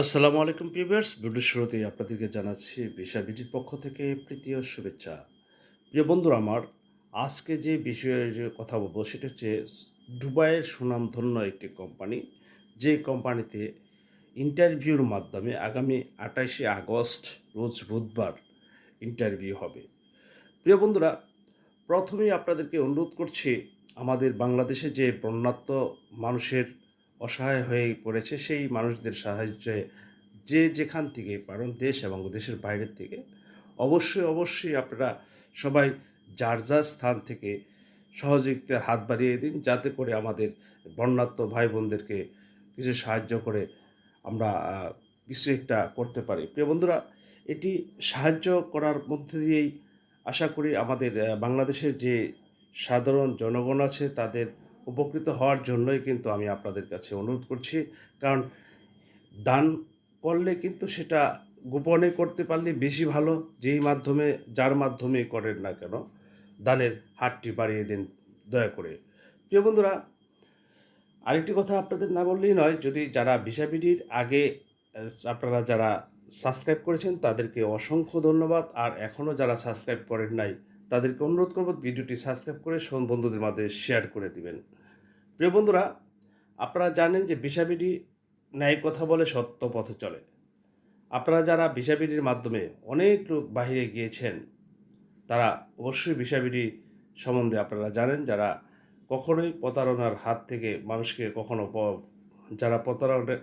আসসালামু আলাইকুম পিভিয়ার্স ভিডিও শুরুতেই আপনাদেরকে জানাচ্ছি ভিসা বিটির পক্ষ থেকে প্রীতি ও শুভেচ্ছা। প্রিয় বন্ধুরা আমার, আজকে যে বিষয়ে যে কথা বলব সেটা হচ্ছে দুবাইয়ের সুনামধন্য একটি কোম্পানি। যে কোম্পানিতে ইন্টারভিউর মাধ্যমে আগামী আঠাশে আগস্ট রোজ বুধবার ইন্টারভিউ হবে। প্রিয় বন্ধুরা, প্রথমেই আপনাদেরকে অনুরোধ করছি, আমাদের বাংলাদেশে যে বন্যাত্ম মানুষের অসহায় হয়ে পড়েছে সেই মানুষদের সাহায্যে যে যেখান থেকে পারেন দেশ এবং দেশের বাইরের থেকে। অবশ্যই অবশ্যই আপনারা সবাই যার যার স্থান থেকে সহযোগিতার হাত বাড়িয়ে দিন, যাতে করে আমাদের বন্যাত্ম ভাই বোনদেরকে কিছু সাহায্য করে আমরা কিছু একটা করতে পারি। প্রিয় বন্ধুরা, এটি সাহায্য করার মধ্যে দিয়েই আশা করি আমাদের বাংলাদেশের যে সাধারণ জনগণ আছে, তাদের উপকৃত হওয়ার জন্যই কিন্তু আমি আপনাদের কাছে অনুরোধ করছি। কারণ দান করলে কিন্তু সেটা গোপনে করতে পারলে বেশি ভালো, যেই মাধ্যমে, যার মাধ্যমে করেন না কেন, দানের হাতটি বাড়িয়ে দিন দয়া করে। প্রিয় বন্ধুরা, আরেকটি কথা আপনাদের না বললেই নয়, যদি যারা ভিসাবিডির আগে আপনারা যারা সাবস্ক্রাইব করেছেন, তাদেরকে অসংখ্য ধন্যবাদ। আর এখনও যারা সাবস্ক্রাইব করেন নাই তাদেরকে অনুরোধ করব ভিডিওটি সাবস্ক্রাইব করে বন্ধুদের মাঝে শেয়ার করে দিবেন। প্রিয় বন্ধুরা, আপনারা জানেন যে ভিসাবিডি ন্যায় কথা বলে সত্য পথে চলে। আপনারা যারা ভিসাবিডির মাধ্যমে অনেক লোক বাহিরে গিয়েছেন, তারা অবশ্যই ভিসাবিডি সম্বন্ধে আপনারা জানেন যারা কখনোই প্রতারণার হাত থেকে মানুষকে কখনো যারা প্রতারণা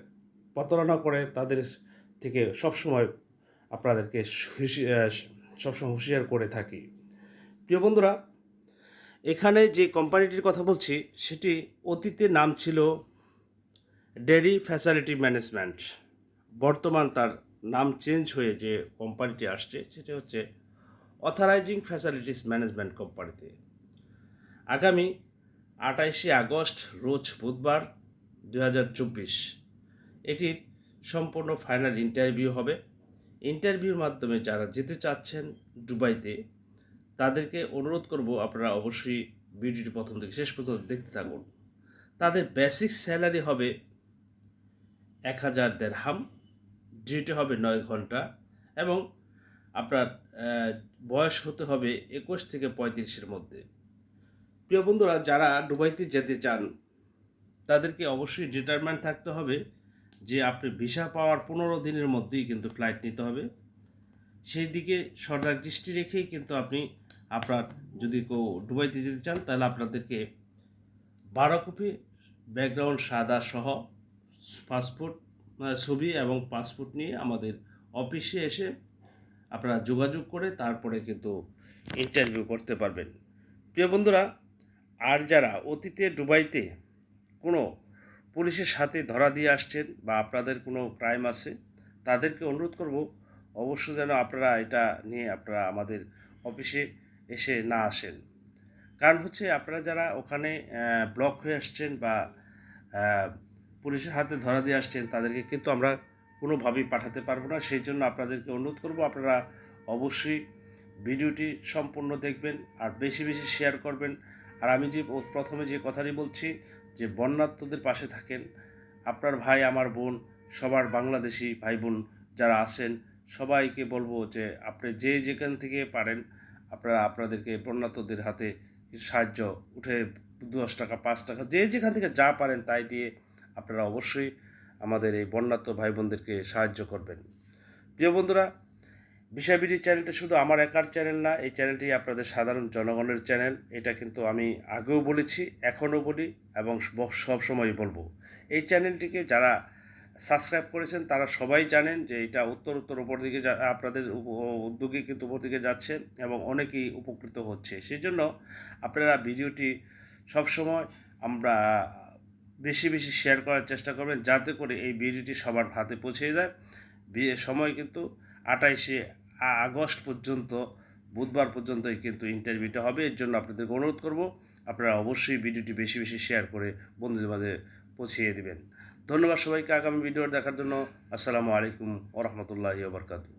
প্রতারণা করে তাদের থেকে সবসময় আপনাদেরকে সবসময় হুঁশিয়ার করে থাকি। প্রিয় বন্ধুরা, এখানে যে কোম্পানিটির কথা বলছি, সেটি অতীতে নাম ছিল ডেরি ফ্যাসিলিটি ম্যানেজমেন্ট। বর্তমান তার নাম চেঞ্জ হয়ে যে কোম্পানিটি আসছে, সেটা হচ্ছে অথরাইজিং ফ্যাসিলিটিস ম্যানেজমেন্ট কোম্পানিতে। আগামী আটাইশে আগস্ট, রোজ বুধবার দু হাজার চব্বিশ, এটির সম্পূর্ণ ফাইনাল ইন্টারভিউ হবে। ইন্টারভিউর মাধ্যমে যারা যেতে চাচ্ছেন দুবাইতে তাদেরকে অনুরোধ করব আপনারা অবশ্যই ভিডিওটি প্রথম থেকে শেষ পর্যন্ত দেখতে থাকুন। তাদের বেসিক স্যালারি হবে এক হাজার দেড়হাম ডিউটি হবে নয় ঘণ্টা এবং আপনার বয়স হতে হবে একুশ থেকে পঁয়ত্রিশের মধ্যে। প্রিয় বন্ধুরা, যারা দুবাইতে যেতে চান, তাদেরকে অবশ্যই ডিটারমেন্ট থাকতে হবে যে আপনি ভিসা পাওয়ার পনেরো দিনের মধ্যেই কিন্তু ফ্লাইট নিতে হবে। সেই দিকে সজাগ দৃষ্টি রেখেই কিন্তু আপনি আপনার যদি কেউ দুবাইতে যেতে চান, তাহলে আপনাদেরকে বারো কপি ব্যাকগ্রাউন্ড সাদা সহ পাসপোর্ট মানে ছবি এবং পাসপোর্ট নিয়ে আমাদের অফিসে এসে আপনারা যোগাযোগ করে তারপরে কিন্তু ইন্টারভিউ করতে পারবেন। প্রিয় বন্ধুরা, আর যারা অতীতে দুবাইতে কোনো পুলিশের সাথে ধরা দিয়ে আসছেন বা আপনাদের কোনো ক্রাইম আছে, তাদেরকে অনুরোধ করব অবশ্য যেন আপনারা এটা নিয়ে আপনারা আমাদের অফিসে এসে না আসেন। কারণ হচ্ছে আপনারা যারা ওখানে ব্লক হয়ে আসছেন বা পুলিশের হাতে ধরা দিয়ে আসছেন, তাদেরকে কিন্তু আমরা কোনোভাবেই পাঠাতে পারব না। সেই জন্য আপনাদেরকে অনুরোধ করব, আপনারা অবশ্যই ভিডিওটি সম্পূর্ণ দেখবেন আর বেশি বেশি শেয়ার করবেন। আর আমি যে প্রথমে যে কথাটি বলছি যে, বন্যাত্মদের পাশে থাকেন। আপনার ভাই, আমার বোন, সবার বাংলাদেশি ভাই বোন যারা আছেন, সবাইকে বলব যে, আপনি যে যেখান থেকে পারেন আপনারা আপনাদেরকে বন্যাত্মদের হাতে সাহায্য, উঠে দশ টাকা, পাঁচ টাকা, যে যেখান থেকে যা পারেন তাই দিয়ে আপনারা অবশ্যই আমাদের এই বন্যাত্ম ভাই বোনদেরকে সাহায্য করবেন। প্রিয় বন্ধুরা বিষয়বিধি চ্যানেলটা শুধু আমার একার চ্যানেল না, এই চ্যানেলটি আপনাদের সাধারণ জনগণের চ্যানেল। এটা কিন্তু আমি আগেও বলেছি, এখনও বলি এবং সব সময় বলব। এই চ্যানেলটিকে যারা সাবস্ক্রাইব করেছেন, তারা সবাই জানেন যে এটা উত্তর উত্তর উপর দিকে আপনাদের উদ্যোগে কিন্তু উপর দিকে যাচ্ছে এবং অনেকেই উপকৃত হচ্ছে। সেই জন্য আপনারা ভিডিওটি সবসময় আমরা বেশি বেশি শেয়ার করার চেষ্টা করবেন, যাতে করে এই ভিডিওটি সবার হাতে পৌঁছে যায়। সময় কিন্তু আঠাইশে আগস্ট পর্যন্ত, বুধবার পর্যন্তই কিন্তু ইন্টারভিউটা হবে। এর জন্য আপনাদেরকে অনুরোধ করব, আপনারা অবশ্যই ভিডিওটি বেশি বেশি শেয়ার করে বন্ধুদের মাঝে পৌঁছিয়ে দিবেন। ধন্যবাদ সবাইকে আগামী ভিডিও দেখার জন্য। আসসালামু আলাইকুম ওরহমতুল্লাহি ওবরকাতু